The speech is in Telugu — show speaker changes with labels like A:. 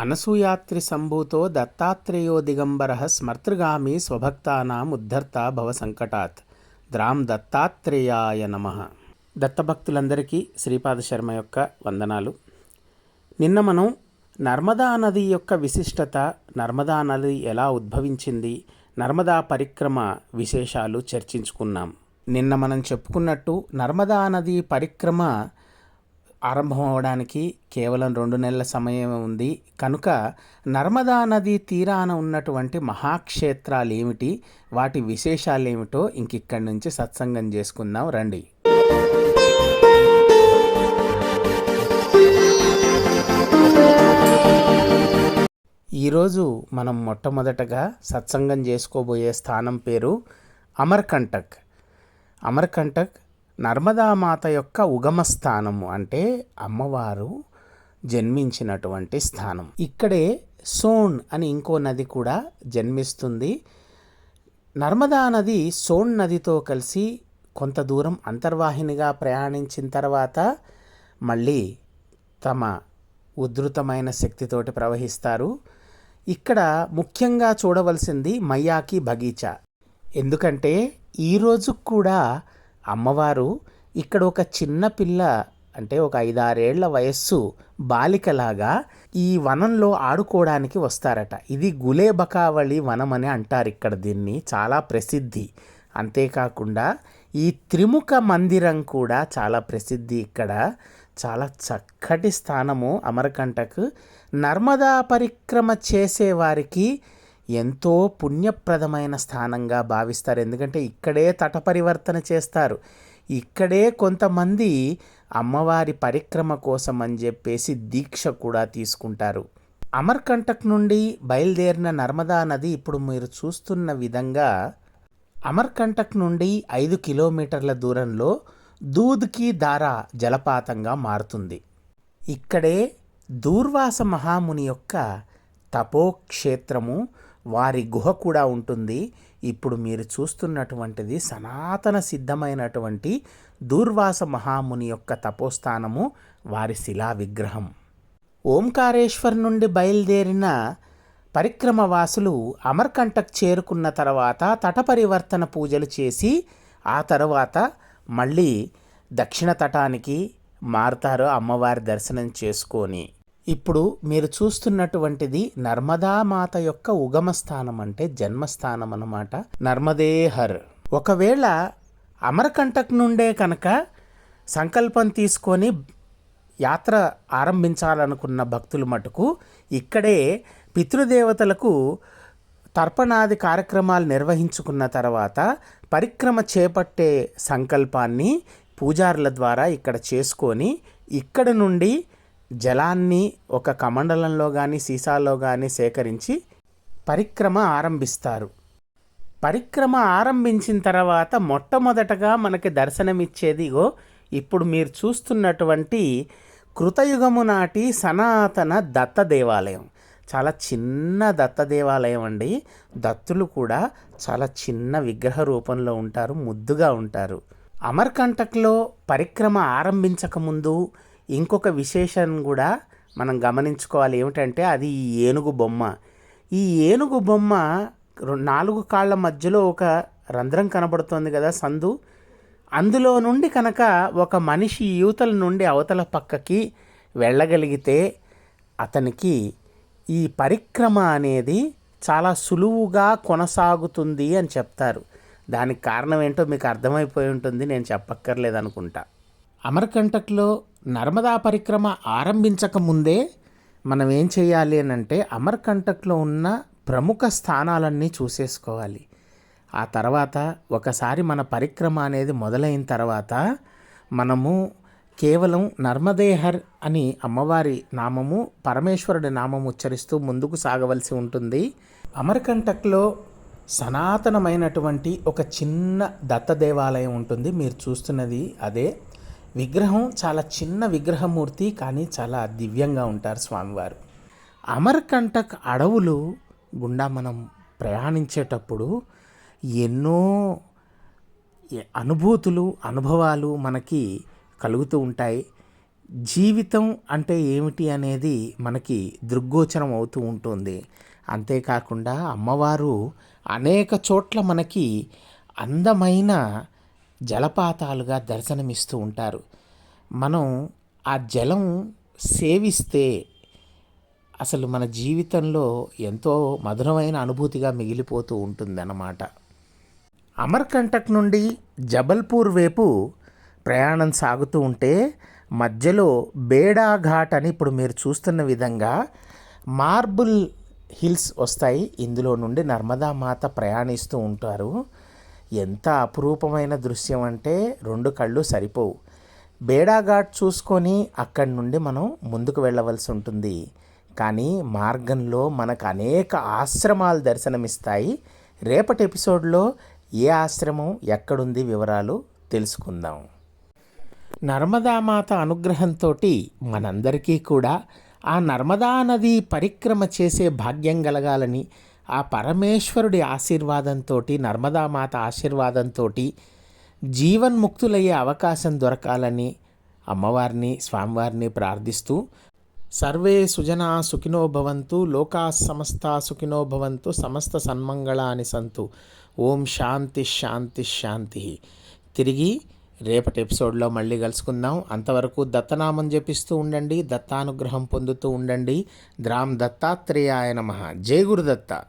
A: అనసూయాత్రి సంభూతో దత్తాత్రేయో దిగంబర స్మర్తృగామి స్వభక్తానాం ఉద్ధర్త భవ సంకటాత్. ద్రాం దత్తాత్రేయాయ నమ. దత్తభక్తులందరికీ శ్రీపాద శర్మ యొక్క వందనాలు. నిన్న మనం నర్మదా నది యొక్క విశిష్టత నర్మదా నది ఎలా ఉద్భవించింది నర్మదా పరిక్రమ విశేషాలు చర్చించుకున్నాం. నిన్న మనం చెప్పుకున్నట్టు నర్మదా నది పరిక్రమ ఆరంభం అవడానికి కేవలం రెండు నెలల సమయం ఉంది. కనుక నర్మదా నది తీరాన ఉన్నటువంటి మహాక్షేత్రాలు ఏమిటి వాటి విశేషాలు ఏమిటో ఇంక ఇక్కడి నుంచి సత్సంగం చేసుకుందాం. రండి. ఈరోజు మనం మొట్టమొదటగా సత్సంగం చేసుకోబోయే స్థానం పేరు అమర్కంటక్. అమర్కంటక్ నర్మదామాత యొక్క ఉగమ స్థానము అంటే అమ్మవారు జన్మించినటువంటి స్థానం. ఇక్కడే సోన్ అని ఇంకో నది కూడా జన్మిస్తుంది. నర్మదా నది సోన్ నదితో కలిసి కొంత దూరం అంతర్వాహినిగా ప్రయాణించిన తర్వాత మళ్ళీ తమ ఉధృతమైన శక్తితోటి ప్రవహిస్తారు. ఇక్కడ ముఖ్యంగా చూడవలసింది మయ్యాకి బగీచా. ఎందుకంటే ఈరోజు కూడా అమ్మవారు ఇక్కడ ఒక చిన్న పిల్ల అంటే ఒక ఐదారేళ్ళ వయస్సు బాలికలాగా ఈ వనంలో ఆడుకోవడానికి వస్తారట. ఇది గులేబకావళి వనం అని అంటారు ఇక్కడ దీన్ని. చాలా ప్రసిద్ధి. అంతేకాకుండా ఈ త్రిముఖ మందిరం కూడా చాలా ప్రసిద్ధి ఇక్కడ. చాలా చక్కటి స్థానము అమరకంటకు. నర్మదా పరిక్రమ చేసేవారికి ఎంతో పుణ్యప్రదమైన స్థానంగా భావిస్తారు. ఎందుకంటే ఇక్కడే తట పరివర్తన చేస్తారు. ఇక్కడే కొంతమంది అమ్మవారి పరిక్రమ కోసం అని చెప్పేసి దీక్ష కూడా తీసుకుంటారు. అమర్కంటక్ నుండి బయలుదేరిన నర్మదా నది ఇప్పుడు మీరు చూస్తున్న విధంగా అమర్కంటక్ నుండి ఐదు కిలోమీటర్ల దూరంలో దూద్కి దారా జలపాతంగా మారుతుంది. ఇక్కడే దూర్వాస మహాముని యొక్క తపోక్షేత్రము వారి గుహ కూడా ఉంటుంది. ఇప్పుడు మీరు చూస్తున్నటువంటిది సనాతన సిద్ధమైనటువంటి దూర్వాస మహాముని యొక్క తపోస్థానము వారి శిలా విగ్రహం. ఓంకారేశ్వర్ నుండి బయలుదేరిన పరిక్రమవాసులు అమర్కంటక్ చేరుకున్న తర్వాత తటపరివర్తన పూజలు చేసి ఆ తర్వాత మళ్ళీ దక్షిణ తటానికి మారుతారు అమ్మవారి దర్శనం చేసుకొని. ఇప్పుడు మీరు చూస్తున్నటువంటిది నర్మదామాత యొక్క ఉగమ స్థానం అంటే జన్మస్థానం అన్నమాట. నర్మదేహర్. ఒకవేళ అమరకంటక్ నుండే కనుక సంకల్పం తీసుకొని యాత్ర ఆరంభించాలనుకున్న భక్తులు మటుకు ఇక్కడే పితృదేవతలకు తర్పణాది కార్యక్రమాలు నిర్వహించుకున్న తర్వాత పరిక్రమ చేపట్టే సంకల్పాన్ని పూజారుల ద్వారా ఇక్కడ చేసుకొని ఇక్కడ నుండి జలాన్ని ఒక కమండలంలో కానీ సీసాలో కానీ సేకరించి పరిక్రమ ఆరంభిస్తారు. పరిక్రమ ఆరంభించిన తర్వాత మొట్టమొదటగా మనకి దర్శనమిచ్చేదిగో ఇప్పుడు మీరు చూస్తున్నటువంటి కృతయుగము నాటి సనాతన దత్త దేవాలయం. చాలా చిన్న దత్త దేవాలయం అండి. దత్తులు కూడా చాలా చిన్న విగ్రహ రూపంలో ఉంటారు ముద్దుగా ఉంటారు. అమర్కంటక్లో పరిక్రమ ఆరంభించకముందు ఇంకొక విశేషం కూడా మనం గమనించుకోవాలి. ఏమిటంటే అది ఈ ఏనుగు బొమ్మ. ఈ ఏనుగు బొమ్మ నాలుగు కాళ్ళ మధ్యలో ఒక రంధ్రం కనబడుతోంది కదా సందు. అందులో నుండి కనుక ఒక మనిషి యూతల నుండి అవతల పక్కకి వెళ్ళగలిగితే అతనికి ఈ పరిక్రమ అనేది చాలా సులువుగా కొనసాగుతుంది అని చెప్తారు. దానికి కారణం ఏంటో మీకు అర్థమైపోయి ఉంటుంది. నేను చెప్పక్కర్లేదు అనుకుంటా. అమర్కంటక్లో నర్మదా పరిక్రమ ఆరంభించక ముందే మనం ఏం చేయాలి అని అంటే అమర్కంటక్లో ఉన్న ప్రముఖ స్థానాలన్నీ చూసేసుకోవాలి. ఆ తర్వాత ఒకసారి మన పరిక్రమ అనేది మొదలైన తర్వాత మనము కేవలం నర్మదేహర్ అని అమ్మవారి నామము పరమేశ్వరుడి నామం ఉచ్చరిస్తూ ముందుకు సాగవలసి ఉంటుంది. అమర్కంటక్లో సనాతనమైనటువంటి ఒక చిన్న దత్త దేవాలయం ఉంటుంది. మీరు చూస్తున్నది అదే. విగ్రహం చాలా చిన్న విగ్రహమూర్తి కానీ చాలా దివ్యంగా ఉంటారు స్వామివారు. అమర్కంటక్ అడవులు గుండా మనం ప్రయాణించేటప్పుడు ఎన్నో అనుభూతులు అనుభవాలు మనకి కలుగుతూ ఉంటాయి. జీవితం అంటే ఏమిటి అనేది మనకి దృగ్గోచరం అవుతూ ఉంటుంది. అంతేకాకుండా అమ్మవారు అనేక చోట్ల మనకి అందమైన జలపాతాలుగా దర్శనమిస్తూ ఉంటారు. మనం ఆ జలం సేవిస్తే అసలు మన జీవితంలో ఎంతో మధురమైన అనుభూతిగా మిగిలిపోతూ ఉంటుందన్నమాట. అమర్కంటక్ నుండి జబల్పూర్ వైపు ప్రయాణం సాగుతూ ఉంటే మధ్యలో బేడా ఘాట్ అని ఇప్పుడు మీరు చూస్తున్న విధంగా మార్బుల్ హిల్స్ వస్తాయి. ఇందులో నుండి నర్మదా మాత ప్రయాణిస్తూ ఉంటారు. ఎంత అపురూపమైన దృశ్యం అంటే రెండు కళ్ళు సరిపోవు. బేడాఘాట్ చూసుకొని అక్కడి నుండి మనం ముందుకు వెళ్ళవలసి ఉంటుంది. కానీ మార్గంలో మనకు అనేక ఆశ్రమాలు దర్శనమిస్తాయి. రేపటి ఎపిసోడ్లో ఏ ఆశ్రమం ఎక్కడుంది వివరాలు తెలుసుకుందాం. నర్మదామాత అనుగ్రహంతో మనందరికీ కూడా ఆ నర్మదా నది పరిక్రమ చేసే భాగ్యం కలగాలని ఆ పరమేశ్వరుడి ఆశీర్వాదంతో నర్మదామాత ఆశీర్వాదంతో జీవన్ముక్తులయ్యే అవకాశం దొరకాలని అమ్మవారిని స్వామివారిని ప్రార్థిస్తూ సర్వే సుజనా సుఖినో భవంతు లోకా సమస్త సుఖినో భవంతు సమస్త సన్మంగళాని సంతు. ఓం శాంతి శాంతి శాంతి. తిరిగి రేపటి ఎపిసోడ్లో మళ్ళీ కలుసుకుందాం. అంతవరకు దత్తనామం జపిస్తూ ఉండండి దత్తానుగ్రహం పొందుతూ ఉండండి. ద్రామ్ దత్తాత్రేయాయ నమ. జయ గురుదత్త.